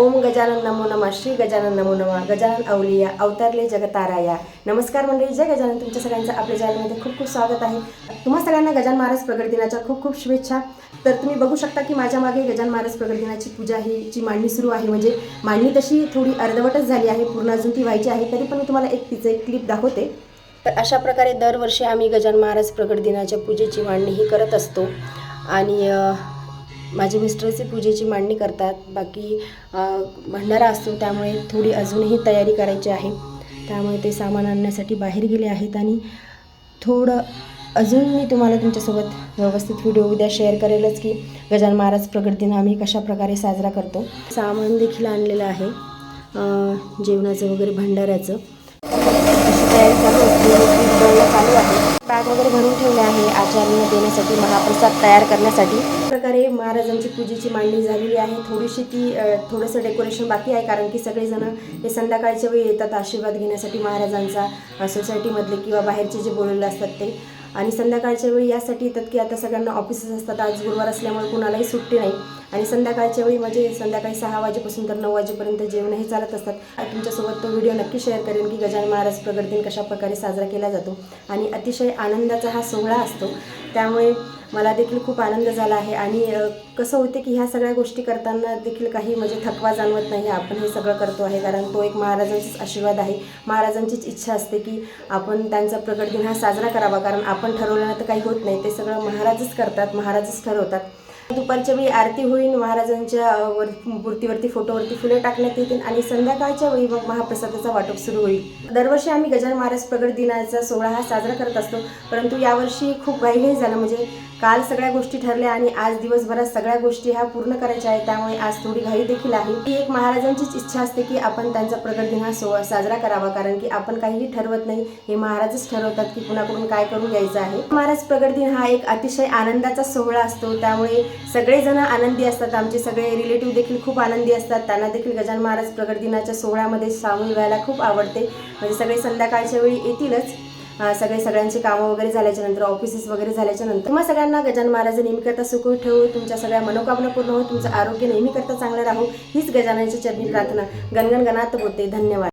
ओम गजानन नमो नमः श्री गजानन नमो नमः गजानन अवलिया अवतारले जगताराया. नमस्कार मंडळी जय गजानन. तुमच्या सगळ्यांचं आपल्या चॅनलमध्ये खूप खूप स्वागत आहे. तुम्हा सगळ्यांना गजान महाराज प्रगट दिनाच्या खूप खूप शुभेच्छा. तर तुम्ही बघू शकता की माझ्या मागे गजान महाराज प्रगट दिनाची पूजा ही जी मांडणी सुरू आहे म्हणजे मांडणी तशी थोडी अर्धवटच झाली आहे पूर्ण अजून ती व्हायची आहे तरी पण मी तुम्हाला एक तिचं एक क्लिप दाखवते. तर अशा प्रकारे दरवर्षी आम्ही गजान महाराज प्रगट दिनाच्या पूजेची मांडणी ही करत असतो. आणि माझे मिस्टरची पूजेची मांडणी करतात. बाकी भंडारा असतो त्यामुळे थोडी अजूनही तयारी करायची आहे. त्यामुळे ते सामान आणण्यासाठी बाहेर गेले आहेत आणि थोडं अजून मी तुम्हाला तुमच्यासोबत व्यवस्थित व्हिडिओ उद्या शेअर करेलच की गजान महाराज प्रगट दिन आम्ही कशा प्रकारे साजरा करतो. सामान देखील आणलेलं आहे. जेवणाचं वगैरे भंडाऱ्याचं अशी तयारी चालू असते पीठ दळणं चालू आहे वगैरे भरून ठेवले आहे. आचार्यांना देण्यासाठी महाप्रसाद तयार करण्यासाठी. प्रकारे महाराजांची पूजेची मांडणी झालेली आहे. थोडीशी ती थोडंसं डेकोरेशन बाकी आहे कारण की सगळेजण हे संध्याकाळच्या वेळी येतात आशीर्वाद घेण्यासाठी महाराजांचा सोसायटीमधले किंवा बाहेरचे जे बोललेले असतात ते. आणि संध्याकाळच्या वेळी यासाठी येतात की आता सगळ्यांना ऑफिसेस असतात. आज गुरुवार असल्यामुळे कुणालाही सुट्टी नाही. आणि संध्याकाळच्या वेळी म्हणजे संध्याकाळी सहा वाजेपासून तर नऊ वाजेपर्यंत जेवण हे चालत असतात. तुमच्यासोबत तो व्हिडिओ नक्की शेअर करेन की गजानन महाराज प्रगट दिन कशा प्रकारे साजरा केला जातो. आणि अतिशय आनंदाचा हा सोहळा असतो. त्यामुळे मला देखील खूप आनंद झाला आहे. आणि कसं होते की ह्या सगळ्या गोष्टी करताना देखील काही म्हणजे थकवा जाणवत नाही. आपण हे सगळं करतो आहे. कारण तो एक महाराजांचाच आशीर्वाद आहे. महाराजांचीच इच्छा असते की आपण त्यांचा प्रगट दिन हा साजरा करावा. कारण आपण ठरवल्यानं तर काही होत नाही. ते सगळं महाराजच करतात महाराजच ठरवतात. दुपारच्या वेळी आरती होईल महाराजांच्या वर मूर्तीवरती फोटोवरती फुले टाकण्यात येतील आणि संध्याकाळच्या वेळी मग महाप्रसादाचा वाटप सुरू होईल. दरवर्षी आम्ही गजानन महाराज प्रगट दिनाचा सोहळा हा साजरा करत असतो परंतु यावर्षी खूप घाईघाई झालं. म्हणजे काल सगळ्या गोष्टी ठरल्या आणि आज दिवसभरात सगळ्या गोष्टी ह्या पूर्ण करायच्या आहेत त्यामुळे आज थोडी घाई देखील आहे. ती एक महाराजांचीच इच्छा असते की आपण त्यांचा प्रगट दिन हा सोहळा साजरा करावा कारण की आपण काहीही ठरवत नाही हे महाराजच ठरवतात की कुणाकडून काय करून घ्यायचं आहे. महाराज प्रगट दिन हा एक अतिशय आनंदाचा सोहळा असतो त्यामुळे सगळेजण आनंदी असतात. आमचे सगळे रिलेटिव्ह देखील खूप आनंदी असतात. त्यांना देखील गजान महाराज प्रगट दिनाच्या सोहळ्यामध्ये सामील व्हायला खूप आवडते. म्हणजे सगळे संध्याकाळच्या वेळी येतीलच. सगळे सगळ्यांची कामं वगैरे झाल्याच्यानंतर ऑफिसेस वगैरे झाल्याच्यानंतर. मग सगळ्यांना गजान महाराज नेहमी करता सुखू ठेवू. तुमच्या सगळ्या मनोकामना पूर्ण हो तुमचं आरोग्य नेहमी करता चांगलं राहू. हीच गजाननाच्या चरणी प्रार्थना. गणगण गणात होते. धन्यवाद.